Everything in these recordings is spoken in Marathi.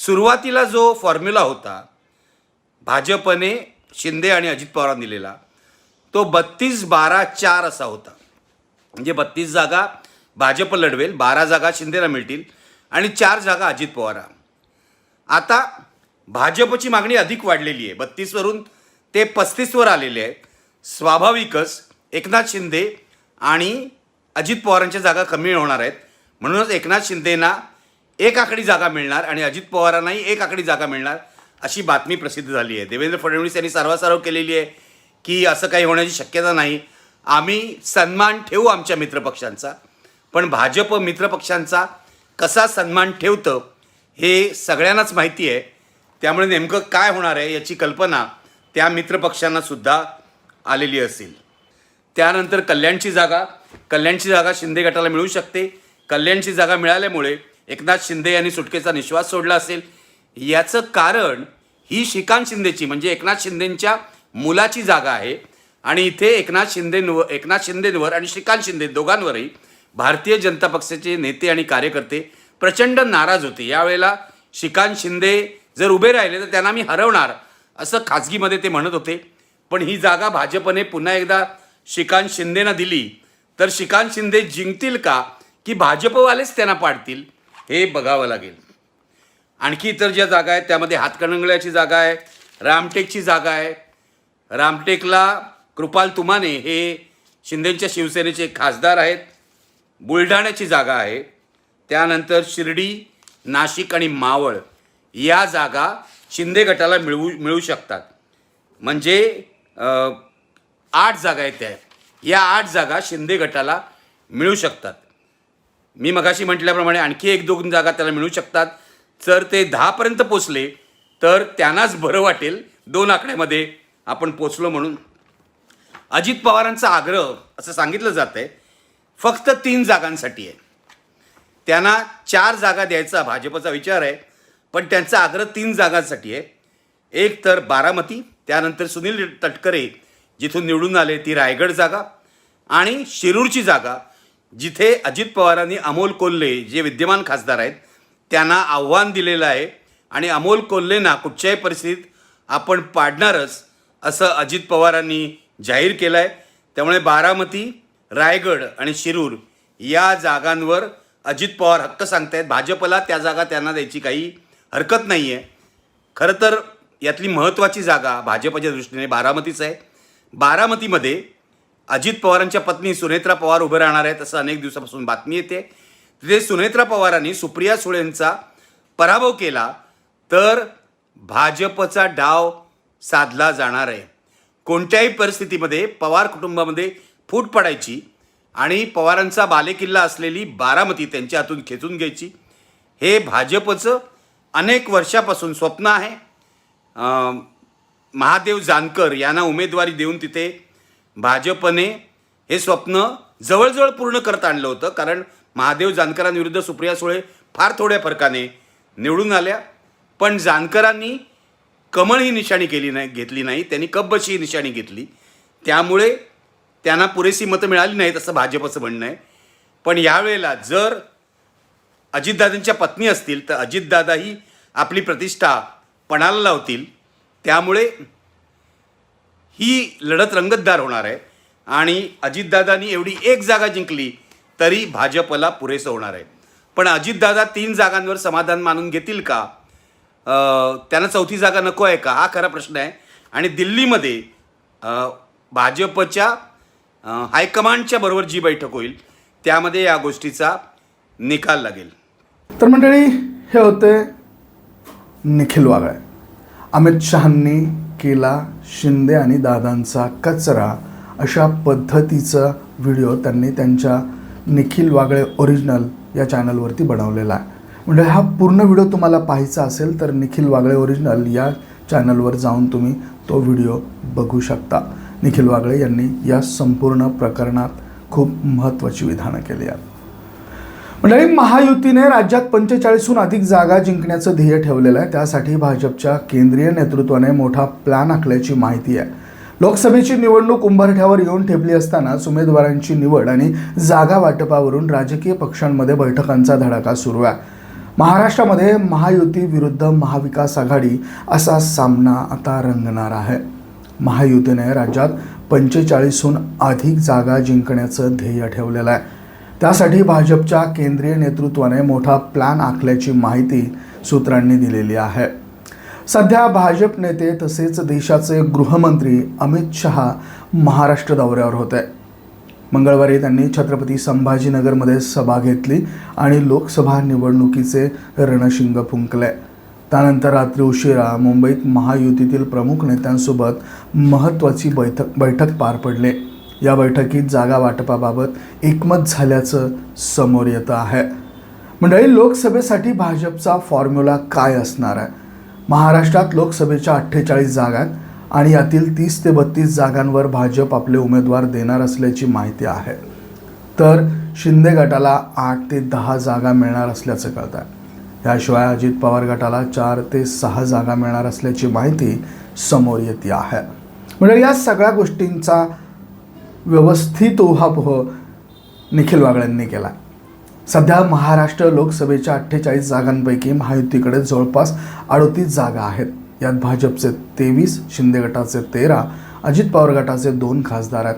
सुरुवातीला जो फॉर्म्युला होता भाजपने शिंदे आणि अजित पवारांनी दिलेला तो बत्तीस बारा चार असा होता. म्हणजे बत्तीस जागा भाजप लढवेल बारा जागा शिंदेला मिळतील आणि चार जागा अजित पवारा आता भाजपची मागणी अधिक वाढलेली आहे. बत्तीसवरून ते पस्तीसवर आलेले आहेत. स्वाभाविकच एकनाथ शिंदे आणि अजित पवारांच्या जागा कमी होणार आहेत. म्हणूनच एकनाथ शिंदेना एक आकडी जागा मिळणार आणि अजित पवारांनाही एक आकडी जागा मिळणार अशी बातमी प्रसिद्ध झाली आहे. देवेंद्र फडणवीस यांनी सर्वासारव केलेली आहे की असं काही होण्याची शक्यता नाही. आम्ही सन्मान ठेवू आमच्या मित्रपक्षांचा पण भाजप मित्रपक्षांचा कसा सन्मान ठेवतं हे सगळ्यांनाच माहिती आहे. त्यामुळे नेमकं काय होणार आहे याची कल्पना त्या मित्रपक्षांना सुद्धा आलेली असेल. त्यानंतर कल्याणची जागा कल्याणची जागा शिंदे गटाला मिळू शकते. कल्याणची जागा मिळाल्यामुळे एकनाथ शिंदे यांनी सुटकेचा निश्वास सोडला असेल. याचं कारण ही श्रीकांत शिंदेची म्हणजे एकनाथ शिंदेंच्या मुलाची जागा आहे. आणि इथे एकनाथ शिंदेंवर एकनाथ शिंदेंवर आणि श्रीकांत शिंदे दोघांवरही भारतीय जनता पक्षाचे नेते आणि कार्यकर्ते प्रचंड नाराज होते. यावेळेला श्रीकांत शिंदे जर उभे राहिले तर त्यांना मी हरवणार असं खाजगीमध्ये ते म्हणत होते. पण ही जागा भाजपने पुन्हा एकदा श्रीकांत शिंदेना दिली. तर श्रीकांत शिंदे जिंकतील का? की भाजपवालेच त्यांना पाडतील? हे बघावं लागेल. आणखी इतर ज्या जागा आहेत त्यामध्ये हातकणंगल्याची जागा आहे रामटेकची जागा आहे. रामटेकला कृपाल तुमाने हे शिंदेच्या शिवसेनेचे खासदार आहेत. बुलढाण्याची जागा आहे. त्यानंतर शिर्डी नाशिक आणि मावळ या जागा शिंदे गटाला मिळवू मिळू शकतात. म्हणजे आठ जागा आहेत त्या. या आठ जागा शिंदे गटाला मिळू शकतात. मी मगाशी म्हटल्याप्रमाणे आणखी एक दोन जागा त्याला मिळू शकतात. जर ते दहापर्यंत पोचले तर त्यांनाच बरं वाटेल. दोन आकड्यामध्ये आपण पोचलो म्हणून. अजित पवारांचा आग्रह असं सांगितलं जातं आहे फक्त तीन जागांसाठी आहे. त्यांना चार जागा द्यायचा भाजपचा विचार आहे पण त्यांचा आग्रह तीन जागांसाठी आहे. एक तर बारामती त्यानंतर सुनील तटकरे जिथून निवडून आले ती रायगड जागा आणि शिरूरची जागा. जिथे अजित पवारांनी अमोल कोल्हे जे विद्यमान खासदार आहेत त्यांना आव्हान दिलेलं आहे. आणि अमोल कोल्हेंना कुठच्याही परिस्थितीत आपण पाडणारच असं अजित पवारांनी जाहीर केलं आहे त्यामुळे बारामती रायगड आणि शिरूर या जागांवर अजित पवार हक्क सांगतायत. भाजपला त्या जागा त्यांना द्यायची काही हरकत नाही आहे खरं तर यातली महत्त्वाची जागा भाजपच्या दृष्टीने बारामतीच आहे. बारामतीमध्ये अजित पवारांच्या पत्नी सुनेत्रा पवार उभे राहणार आहेत असं अनेक दिवसापासून बातमी येते. तिथे सुनेत्रा पवारांनी सुप्रिया सुळेंचा पराभव केला तर भाजपचा डाव साधला जाणार आहे. कोणत्याही परिस्थितीमध्ये पवार कुटुंबामध्ये फूट पडायची आणि पवारांचा बालेकिल्ला असलेली बारामती त्यांच्या हातून खेचून घ्यायची हे भाजपचं अनेक वर्षापासून स्वप्न आहे. महादेव जानकर यांना उमेदवारी देऊन तिथे भाजपने हे स्वप्न जवळजवळ पूर्ण करत आणलं होतं. कारण महादेव जानकरांविरुद्ध सुप्रिया सुळे फार थोड्या फरकाने निवडून आल्या. पण जानकरांनी कमळ ही निशाणी केली नाही घेतली नाही. त्यांनी कब्बशी ही निशाणी घेतली. त्यामुळे त्यांना पुरेशी मतं मिळाली नाहीत असं भाजपचं म्हणणं आहे. पण यावेळेला जर अजितदादांच्या पत्नी असतील तर अजितदादाही आपली प्रतिष्ठा पणाला लावतील. त्यामुळे ही लढत रंगतदार होणार आहे. आणि अजितदादांनी एवढी एक जागा जिंकली तरी भाजपला पुरेसं होणार आहे. पण अजितदादा तीन जागांवर समाधान मानून घेतील का? त्यांना चौथी जागा नको आहे का? हा खरा प्रश्न आहे. आणि दिल्लीमध्ये भाजपच्या हायकमांडच्या बरोबर जी बैठक होईल त्यामध्ये या गोष्टीचा निकाल लागेल. तर मंडळी हे होते निखिल वागळे अमित शहांनी केला शिंदे आणि दादांचा कचरा अशा पद्धतीचा व्हिडिओ त्यांनी त्यांच्या निखिल वागळे ओरिजिनल या चॅनलवरती बनवलेला आहे. म्हणजे हा पूर्ण व्हिडिओ तुम्हाला पाहायचा असेल तर निखिल वागळे ओरिजिनल या चॅनलवर जाऊन तुम्ही तो व्हिडिओ बघू शकता. निखिल वागळे यांनी या संपूर्ण प्रकरणात खूप महत्त्वाची विधानं केली आहेत. मंडळी महायुतीने राज्यात पंचेचाळीसहून अधिक जागा जिंकण्याचं ध्येय ठेवलेलं आहे. त्यासाठी भाजपच्या केंद्रीय नेतृत्वाने मोठा प्लॅन आखल्याची माहिती आहे. लोकसभेची निवडणूक उंबरठ्यावर येऊन ठेपली असतानाच उमेदवारांची निवड आणि जागा वाटपावरून राजकीय पक्षांमध्ये बैठकांचा धडाका सुरू आहे. महाराष्ट्रामध्ये महायुती विरुद्ध महाविकास आघाडी असा सामना आता रंगणार आहे. महायुतीने राज्यात पंचेचाळीसहून अधिक जागा जिंकण्याचं ध्येय ठेवलेलं आहे. त्यासाठी भाजपच्या केंद्रीय नेतृत्वाने मोठा प्लॅन आखल्याची माहिती सूत्रांनी दिलेली आहे. सध्या भाजप नेते तसेच देशाचे गृहमंत्री अमित शहा महाराष्ट्र दौऱ्यावर होते. मंगळवारी त्यांनी छत्रपती संभाजीनगरमध्ये सभा घेतली आणि लोकसभा निवडणुकीचे रणशिंग फुंकले. त्यानंतर रात्री उशिरा मुंबईत महायुतीतील प्रमुख नेत्यांसोबत महत्त्वाची बैठक बैठक पार पडली. या बैठकीत जागा वाटपाबाबत एकमत झाल्याचं समोर येतं आहे. मंडळी लोकसभेसाठी भाजपचा फॉर्म्युला काय असणार आहे? महाराष्ट्रात लोकसभेच्या अठ्ठेचाळीस जागा आहेत आणि यातील तीस ते बत्तीस जागांवर भाजप आपले उमेदवार देणार असल्याची माहिती आहे. तर शिंदे गटाला आठ ते दहा जागा मिळणार असल्याचं कळत आहे याशिवाय अजित पवार गटाला चार ते सहा जागा मिळणार असल्याची माहिती समोर येते आहे. म्हणजे या सगळ्या गोष्टींचा व्यवस्थित उहापोह निखिल वागळ्यांनी केला. सध्या महाराष्ट्र लोकसभेच्या अठ्ठेचाळीस जागांपैकी महायुतीकडे जवळपास अडोतीस जागा आहेत. यात भाजपचे तेवीस शिंदे गटाचे तेरा अजित पवार गटाचे दोन खासदार आहेत.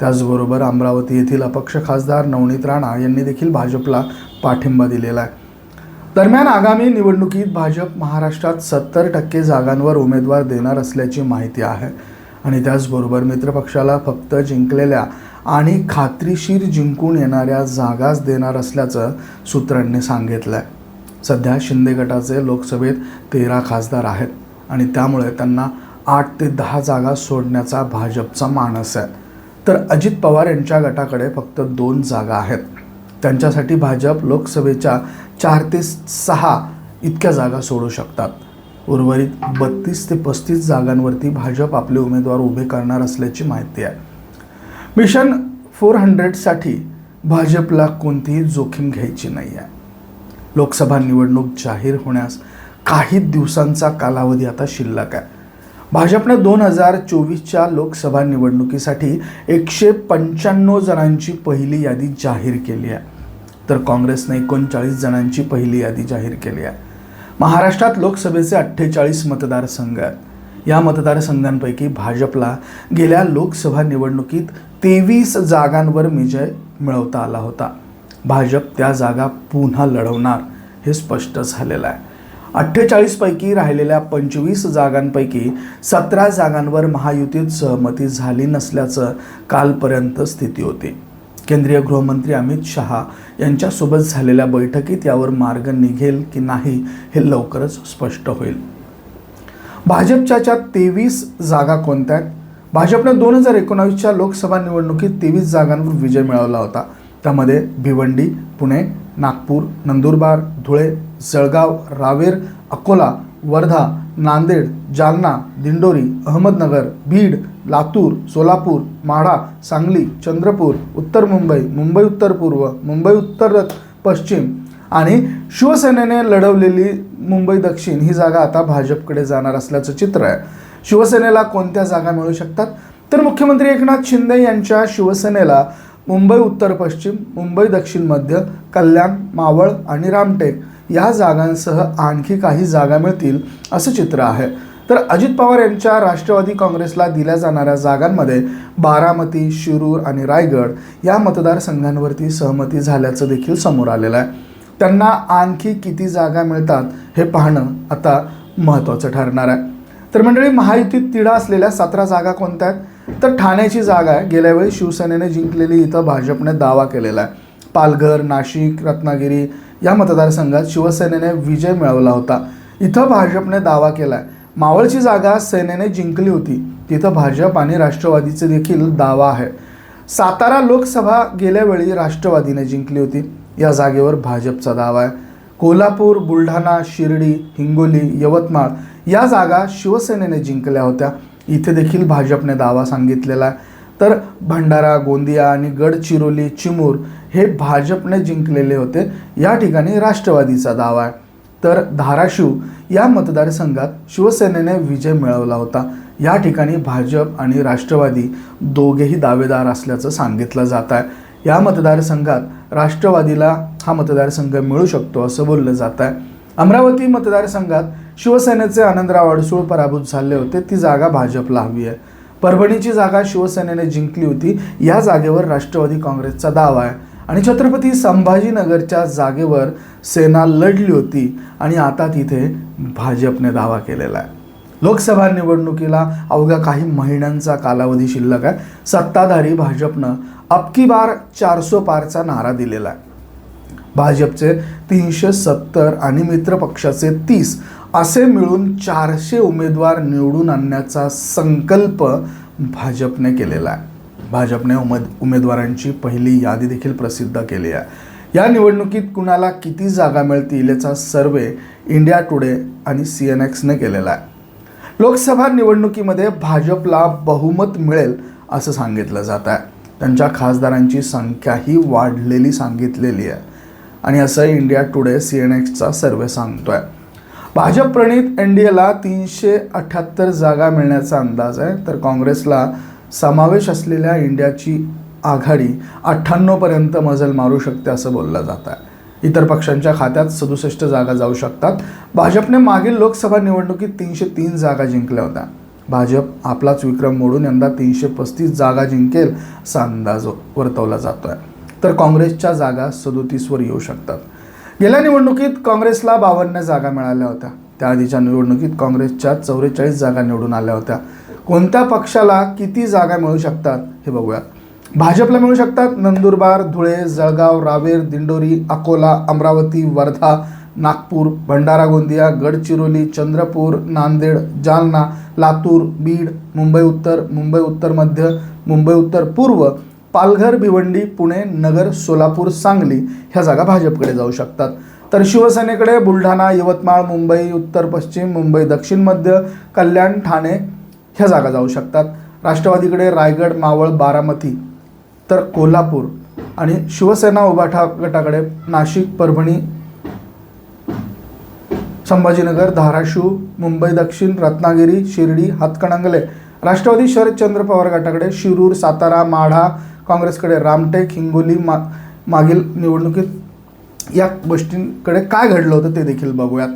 त्याचबरोबर अमरावती येथील अपक्ष खासदार नवनीत राणा यांनी देखील भाजपला पाठिंबा दिलेला आहे. दरम्यान आगामी निवडणुकीत भाजप महाराष्ट्रात सत्तर टक्के जागांवर उमेदवार देणार असल्याची माहिती आहे. आणि त्याचबरोबर मित्रपक्षाला फक्त जिंकलेल्या आणि खात्रीशीर जिंकून येणाऱ्या जागाच देणार असल्याचं सूत्रांनी सांगितलं आहे सध्या शिंदे गटाचे लोकसभेत तेरा खासदार आहेत आणि त्यामुळे त्यांना आठ ते दहा जागा सोडण्याचा भाजपचा मानस आहे. तर अजित पवार यांच्या गटाकडे फक्त दोन जागा आहेत. त्यांच्यासाठी भाजप लोकसभेच्या चार ते सहा इतक्या जागा सोडू शकतात. उर्वरित बत्तीस ते पस्तीस जागांवरती भाजप आपले उमेदवार उभे करणार असल्याची माहिती आहे. मिशन फोर हंड्रेडसाठी भाजपला कोणतीही जोखीम घ्यायची नाही आहे. लोकसभा निवडणूक जाहीर होण्यास काही दिवसांचा कालावधी आता शिल्लक आहे. भाजपने दोन हजार चोवीसच्या लोकसभा निवडणुकीसाठी एकशे पंच्याण्णव जणांची पहिली यादी जाहीर केली आहे. तर काँग्रेसने एकोणचाळीस जणांची पहिली यादी जाहीर केली आहे. महाराष्ट्रात लोकसभेचे अठ्ठेचाळीस मतदारसंघ आहेत. या मतदारसंघांपैकी भाजपला गेल्या लोकसभा निवडणुकीत तेवीस जागांवर विजय मिळवता आला होता. भाजप त्या जागा पुन्हा लढवणार हे स्पष्ट झालेलं आहे. अठ्ठेचाळीसपैकी राहिलेल्या पंचवीस जागांपैकी सतरा जागांवर महायुतीत सहमती झाली नसल्याचं कालपर्यंत स्थिती होती. केंद्रीय गृहमंत्री अमित शहा यांच्यासोबत झालेल्या बैठकीत यावर मार्ग निघेल की नाही हे लवकरच स्पष्ट होईल. भाजपच्या ज्या तेवीस जागा कोणत्या आहेत? भाजपने दोन हजार एकोणावीसच्या लोकसभा निवडणुकीत तेवीस जागांवर विजय मिळवला होता. त्यामध्ये भिवंडी पुणे नागपूर नंदुरबार धुळे जळगाव रावेर अकोला वर्धा नांदेड जालना दिंडोरी अहमदनगर बीड लातूर सोलापूर माढा सांगली चंद्रपूर उत्तर मुंबई मुंबई उत्तर पूर्व मुंबई उत्तर पश्चिम आणि शिवसेनेने लढवलेली मुंबई दक्षिण ही जागा आता भाजपकडे जाणार असल्याचं चित्र आहे. शिवसेनेला कोणत्या जागा मिळू शकतात? तर मुख्यमंत्री एकनाथ शिंदे यांच्या शिवसेनेला मुंबई उत्तर पश्चिम मुंबई दक्षिण मध्य कल्याण मावळ आणि रामटेक या जागांसह आणखी काही जागा मिळतील असं चित्र आहे. तर अजित पवार यांच्या राष्ट्रवादी काँग्रेसला दिल्या जाणाऱ्या जागांमध्ये बारामती शिरूर आणि रायगड या मतदारसंघांवरती सहमती झाल्याचं देखील समोर आलेलं आहे. त्यांना आणखी किती जागा मिळतात हे पाहणं आता महत्त्वाचं ठरणार आहे. तर मंडळी महायुतीत तिढा असलेल्या सतरा जागा कोणत्या आहेत? तर ठाण्याची जागा आहे. गेल्या वेळी शिवसेनेने जिंकलेली इथं भाजपने दावा केलेला आहे. पालघर नाशिक रत्नागिरी या मतदारसंघात शिवसेनेने विजय मिळवला होता. इथं भाजपने दावा केला आहे मावळची जागा सेनेने जिंकली होती. तिथं भाजप आणि राष्ट्रवादीचे देखील दावा आहे. सातारा लोकसभा गेल्यावेळी राष्ट्रवादीने जिंकली होती. या जागेवर भाजपचा दावा आहे. कोल्हापूर बुलढाणा शिर्डी हिंगोली यवतमाळ या जागा शिवसेनेने जिंकल्या होत्या. इथे देखील भाजपने दावा सांगितलेला आहे. तर भंडारा गोंदिया आणि गडचिरोली चिमूर हे भाजपने जिंकलेले होते. या ठिकाणी राष्ट्रवादीचा दावा आहे. तर धाराशिव या मतदारसंघात शिवसेनेने विजय मिळवला होता. या ठिकाणी भाजप आणि राष्ट्रवादी दोघेही दावेदार असल्याचं सांगितलं जात आहे. या मतदारसंघात राष्ट्रवादीला हा मतदारसंघ मिळू शकतो असं बोललं जात आहे. अमरावती मतदारसंघात शिवसेनेचे आनंदराव अडसूळ पराभूत झाले होते. ती जागा भाजपला हवी आहे. परभणीची जागा शिवसेनेने जिंकली होती. या जागेवर राष्ट्रवादी काँग्रेसचा दावा आहे. आणि छत्रपती संभाजीनगरच्या जागेवर सेना लढली होती आणि आता तिथे भाजपने दावा केलेला आहे. लोकसभा निवडणुकीला अवघ्या काही महिन्यांचा कालावधी शिल्लक आहे. सत्ताधारी भाजपनं अबकी बार चारसो पारचा नारा दिलेला आहे. भाजपचे तीनशे सत्तर आणि मित्र पक्षाचे तीस असे मिळून चारशे उमेदवार निवडून आणण्याचा संकल्प भाजपने केलेला आहे. भाजपने उमेद उमेदवारांची पहिली यादी देखील प्रसिद्ध केली आहे. या निवडणुकीत कुणाला किती जागा मिळतील याचा सर्वे इंडिया टुडे आणि सी एन एक्सने केलेला आहे. लोकसभा निवडणुकीमध्ये भाजपला बहुमत मिळेल असं सांगितलं जात आहे. त्यांच्या खासदारांची संख्याही वाढलेली सांगितलेली आहे. आणि असं इंडिया टुडे सी एन एक्सचा सर्वे सांगतोय. भाजप प्रणित एन डी एला तीनशे अठ्ठ्याहत्तर जागा मिळण्याचा अंदाज आहे. तर काँग्रेसला समावेश असलेल्या इंडियाची आघाडी अठ्ठ्याण्णवपर्यंत मजल मारू शकते असं बोललं जात आहे. इतर पक्षांच्या खात्यात सदुसष्ट जागा जाऊ शकतात. भाजपने मागील लोकसभा निवडणुकीत तीनशे तीन जागा जिंकल्या होत्या. भाजप आपलाच विक्रम मोडून यंदा तीनशे पस्तीस जागा जिंकेल असा अंदाज वर्तवला जातोय. तर काँग्रेसच्या जागा सदोतीसवर येऊ शकतात. गेल्या निवडणुकीत काँग्रेसला बावन्न जागा मिळाल्या होत्या. त्याआधीच्या निवडणुकीत काँग्रेसच्या चौवेचाळीस जागा निवडून आल्या होत्या. कोणत्या पक्षाला किती जागा मिळू शकतात हे बघूयात भाजपला मिळू शकतात नंदुरबार धुळे जळगाव रावेर दिंडोरी अकोला अमरावती वर्धा नागपूर भंडारा गोंदिया गडचिरोली चंद्रपूर नांदेड जालना लातूर बीड मुंबई उत्तर मुंबई उत्तर मध्य मुंबई उत्तर पूर्व पालघर भिवंडी पुणे नगर सोलापूर सांगली ह्या जागा भाजपकडे जाऊ शकतात. तर शिवसेनेकडे बुलढाणा यवतमाळ मुंबई उत्तर पश्चिम मुंबई दक्षिण मध्य कल्याण ठाणे ह्या जागा जाऊ शकतात. राष्ट्रवादीकडे रायगड मावळ बारामती तर कोल्हापूर आणि शिवसेना उभाठा गटाकडे नाशिक परभणी संभाजीनगर धाराशिव मुंबई दक्षिण रत्नागिरी शिर्डी हातकणंगले. राष्ट्रवादी शरदचंद्र पवार गटाकडे शिरूर सातारा माढा काँग्रेसकडे रामटेक हिंगोली मा मागील निवडणुकीत या गोष्टींकडे काय घडलं होतं ते देखील बघूयात.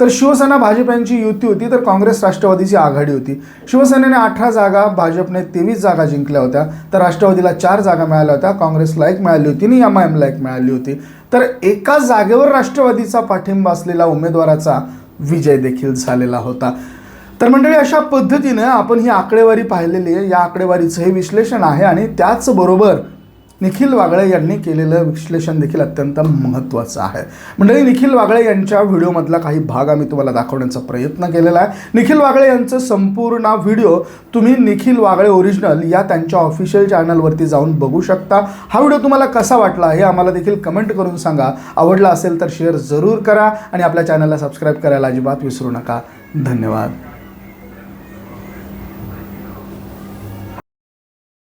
तर शिवसेना भाजप यांची युती होती तर काँग्रेस राष्ट्रवादीची आघाडी होती. शिवसेनेने अठरा जागा भाजपने तेवीस जागा जिंकल्या होत्या. तर राष्ट्रवादीला चार जागा मिळाल्या होत्या काँग्रेसला एक मिळाली होती आणि एम आय एमला एक मिळाली होती. तर एका जागेवर राष्ट्रवादीचा पाठिंबा असलेला उमेदवाराचा विजय देखील झालेला होता. तर मंडळी अशा पद्धतीनं आपण ही आकडेवारी पाहिलेली आहे. या आकडेवारीचं हे विश्लेषण आहे आणि त्याचबरोबर निखिल वागळे यांनी केलेलं विश्लेषण देखील अत्यंत महत्त्वाचं आहे. मंडळी निखिल वागळे यांच्या व्हिडिओमधला काही भाग आम्ही तुम्हाला दाखवण्याचा प्रयत्न केलेला आहे. निखिल वागळे यांचं संपूर्ण व्हिडिओ तुम्ही निखिल वागळे ओरिजिनल या त्यांच्या ऑफिशियल चॅनलवरती जाऊन बघू शकता. हा व्हिडिओ तुम्हाला कसा वाटला हे आम्हाला देखील कमेंट करून सांगा. आवडला असेल तर शेअर जरूर करा आणि आपल्या चॅनलला सबस्क्राईब करायला अजिबात विसरू नका. धन्यवाद.